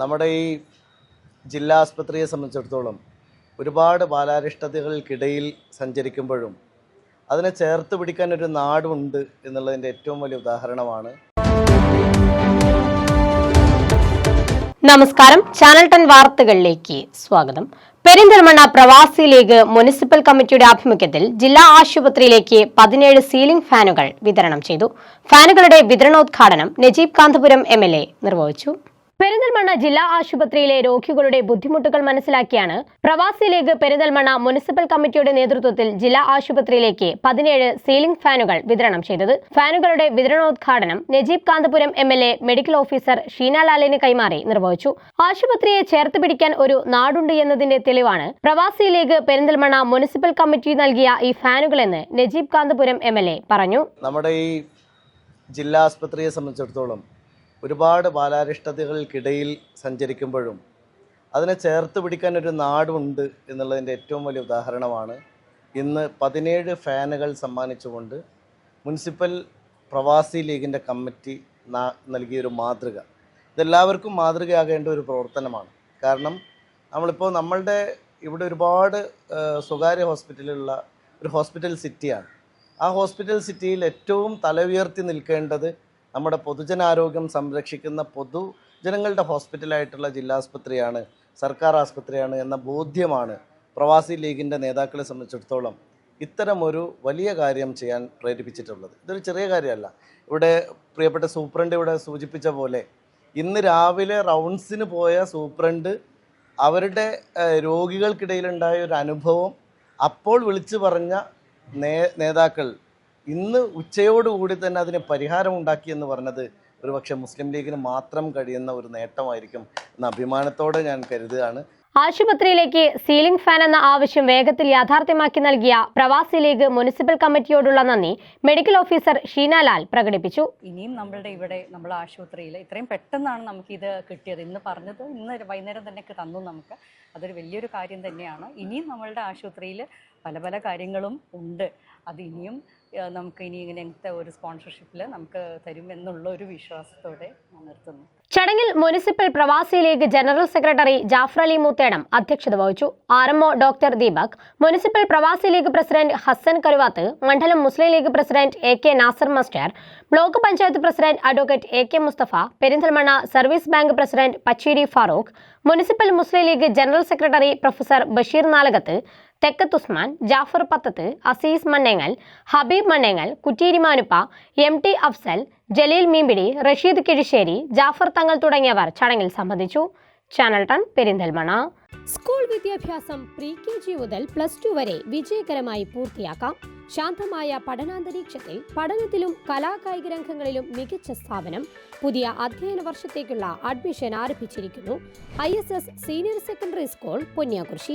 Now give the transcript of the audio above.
നമ്മുടെ ഈ ജില്ലാ ആസ്പത്രിയെ സംബന്ധിച്ചിടത്തോളം ഒരുപാട് ബാലാരിഷ്ടതകൾക്കിടയിൽ സഞ്ചരിക്കുമ്പോഴും അതിനെ ചേർത്ത് പിടിക്കാൻ ഒരു നാടുണ്ട് എന്നുള്ളതിന്റെ ഏറ്റവും വലിയ ഉദാഹരണമാണ്. നമസ്കാരം. ചാനൽ ടെൻ വാർത്തകളിലേക്ക് സ്വാഗതം. പെരിന്തൽമണ്ണ പ്രവാസി ലീഗ് മുനിസിപ്പൽ കമ്മിറ്റിയുടെ ആഭിമുഖ്യത്തിൽ ജില്ലാ ആശുപത്രിയിലേക്ക് പതിനേഴ് സീലിംഗ് ഫാനുകൾ വിതരണം ചെയ്തു. ഫാനുകളുടെ വിതരണോദ്ഘാടനം നജീബ് കാന്തപുരം എം നിർവഹിച്ചു. പെരിന്തൽമണ്ണ ജില്ലാ ആശുപത്രിയിലെ രോഗികളുടെ ബുദ്ധിമുട്ടുകൾ മനസ്സിലാക്കിയാണ് പ്രവാസി ലീഗ് പെരിന്തൽമണ്ണ മുനിസിപ്പൽ കമ്മിറ്റിയുടെ നേതൃത്വത്തിൽ ജില്ലാ ആശുപത്രിയിലേക്ക് പതിനേഴ് സീലിംഗ് ഫാനുകൾ വിതരണം ചെയ്തത്. ഫാനുകളുടെ വിതരണോദ്ഘാടനം Najeeb Kanthapuram M medical officer ഷീനാലാലിന് കൈമാറി നിർവഹിച്ചു. ആശുപത്രിയെ ചേർത്ത് പിടിക്കാൻ ഒരു നാടുണ്ട് എന്നതിന്റെ തെളിവാണ് പ്രവാസി ലീഗ് പെരിന്തൽമണ്ണ മുനിസിപ്പൽ കമ്മിറ്റി നൽകിയ ഈ ഫാനുകളെന്ന് നജീബ് കാന്തപുരം എം പറഞ്ഞു. നമ്മുടെ ഈ ജില്ലാ ആശുപത്രിയെ സംബന്ധിച്ചിടത്തോളം ഒരുപാട് ബാലാരിഷ്ടതകൾക്കിടയിൽ സഞ്ചരിക്കുമ്പോഴും അതിനെ ചേർത്ത് പിടിക്കാൻ ഒരു നാടുണ്ട് എന്നുള്ളതിന്റെ ഏറ്റവും വലിയ ഉദാഹരണമാണ്. ഇന്ന് പതിനേഴ് ഫാനുകൾ സമ്മാനിച്ചുകൊണ്ട് മുനിസിപ്പൽ പ്രവാസി ലീഗിന്റെ കമ്മിറ്റി നൽകിയൊരു മാതൃക. ഇതെല്ലാവർക്കും മാതൃകയാകേണ്ട ഒരു പ്രവർത്തനമാണ്. കാരണം നമ്മളിപ്പോൾ നമ്മളുടെ ഇവിടെ ഒരുപാട് സ്വകാര്യ ഹോസ്പിറ്റലുള്ള ഒരു ഹോസ്പിറ്റൽ സിറ്റിയാണ്. ആ ഹോസ്പിറ്റൽ സിറ്റിയിൽ ഏറ്റവും തല ഉയർത്തി നിൽക്കേണ്ടത് നമ്മുടെ പൊതുജനാരോഗ്യം സംരക്ഷിക്കുന്ന പൊതുജനങ്ങളുടെ ഹോസ്പിറ്റലായിട്ടുള്ള ജില്ലാ ആസ്പത്രിയാണ് സർക്കാർ ആസ്പത്രിയാണ് എന്ന ബോധ്യമാണ് പ്രവാസി ലീഗിന്റെ നേതാക്കളെ സംബന്ധിച്ചിടത്തോളം ഇത്തരമൊരു വലിയ കാര്യം ചെയ്യാൻ പ്രേരിപ്പിച്ചിട്ടുള്ളത്. ഇതൊരു ചെറിയ കാര്യമല്ല. ഇവിടെ പ്രിയപ്പെട്ട സൂപ്രണ്ട് ഇവിടെ സൂചിപ്പിച്ച പോലെ ഇന്ന് രാവിലെ റൗണ്ട്സിന് പോയ സൂപ്രണ്ട് അവരുടെ രോഗികൾക്കിടയിലുണ്ടായ ഒരു അനുഭവം അപ്പോൾ വിളിച്ചു പറഞ്ഞ നേതാക്കൾ ഇന്ന് ഉച്ചയോടുകൂടി തന്നെ അതിന് പരിഹാരം ഉണ്ടാക്കി എന്ന് പറഞ്ഞത് ഒരുപക്ഷെ മുസ്ലിം ലീഗിന് മാത്രം കഴിയുന്ന ഒരു നേട്ടമായിരിക്കും എന്ന അഭിമാനത്തോടെ ഞാൻ കരുതുകയാണ്. ആശുപത്രിയിലേക്ക് സീലിംഗ് ഫാൻ എന്ന ആവശ്യം വേഗത്തിൽ യാഥാർത്ഥ്യമാക്കി നൽകിയ പ്രവാസി ലീഗ് മുനിസിപ്പൽ കമ്മിറ്റിയോടുള്ള നന്ദി. മെഡിക്കൽ ഓഫീസർ ഷീനാലാൽ പ്രകടിപ്പിച്ചു. ഇനിയും നമ്മളുടെ ഇവിടെ നമ്മൾ ആശുപത്രിയിൽ ഇത്രയും പെട്ടെന്നാണ് നമുക്ക് ഇത് കിട്ടിയത്. ഇന്ന് പറഞ്ഞത് ഇന്ന് വൈകുന്നേരം തന്നെ തന്നു നമുക്ക്. അതൊരു വലിയൊരു കാര്യം തന്നെയാണ്. ഇനിയും നമ്മളുടെ ആശുപത്രിയിൽ പല പല കാര്യങ്ങളും ഉണ്ട്. അത് ഇനിയും നമുക്ക് ഇനി ഇങ്ങനത്തെ ഒരു സ്പോൺസർഷിപ്പിൽ നമുക്ക് തരുമെന്നുള്ള ഒരു വിശ്വാസത്തോടെ നിർത്തുന്നു. ചടങ്ങിൽ municipal Pravasi league general secretary Jafar Ali Moothedam അധ്യക്ഷത വഹിച്ചു. R MO doctor Deepak municipal Pravasi league president Hasan Karuvath മണ്ഡലം Muslim league president A K Nasar master block panchayat president advocate A K Mustafa Perinthalmanna service bank president Pacheri Farooq municipal Muslim league general secretary professor Basheer Nalakath Thekkath Usman Jafar Pathath Azeez Mannengal Habeeb Mannengal Kutteeri Manuppa M T Afsal Jaleel Meempidi Rasheed Kizhissery Jafar Thangal തുടങ്ങിയവർ ചടങ്ങിൽ സംബന്ധിച്ചു. Channel ടൺ Perinthalmanna school വിദ്യാഭ്യാസം pre K G മുതൽ plus two വരെ വിജയകരമായി പൂർത്തിയാക്കാം. ശാന്തമായ പഠനാന്തരീക്ഷത്തിൽ പഠനത്തിലും കലാകായിക രംഗങ്ങളിലും മികച്ച സ്ഥാപനം. പുതിയ അധ്യയന വർഷത്തേക്കുള്ള അഡ്മിഷൻ ആരംഭിച്ചിരിക്കുന്നു. I senior secondary school Ponniyakurissi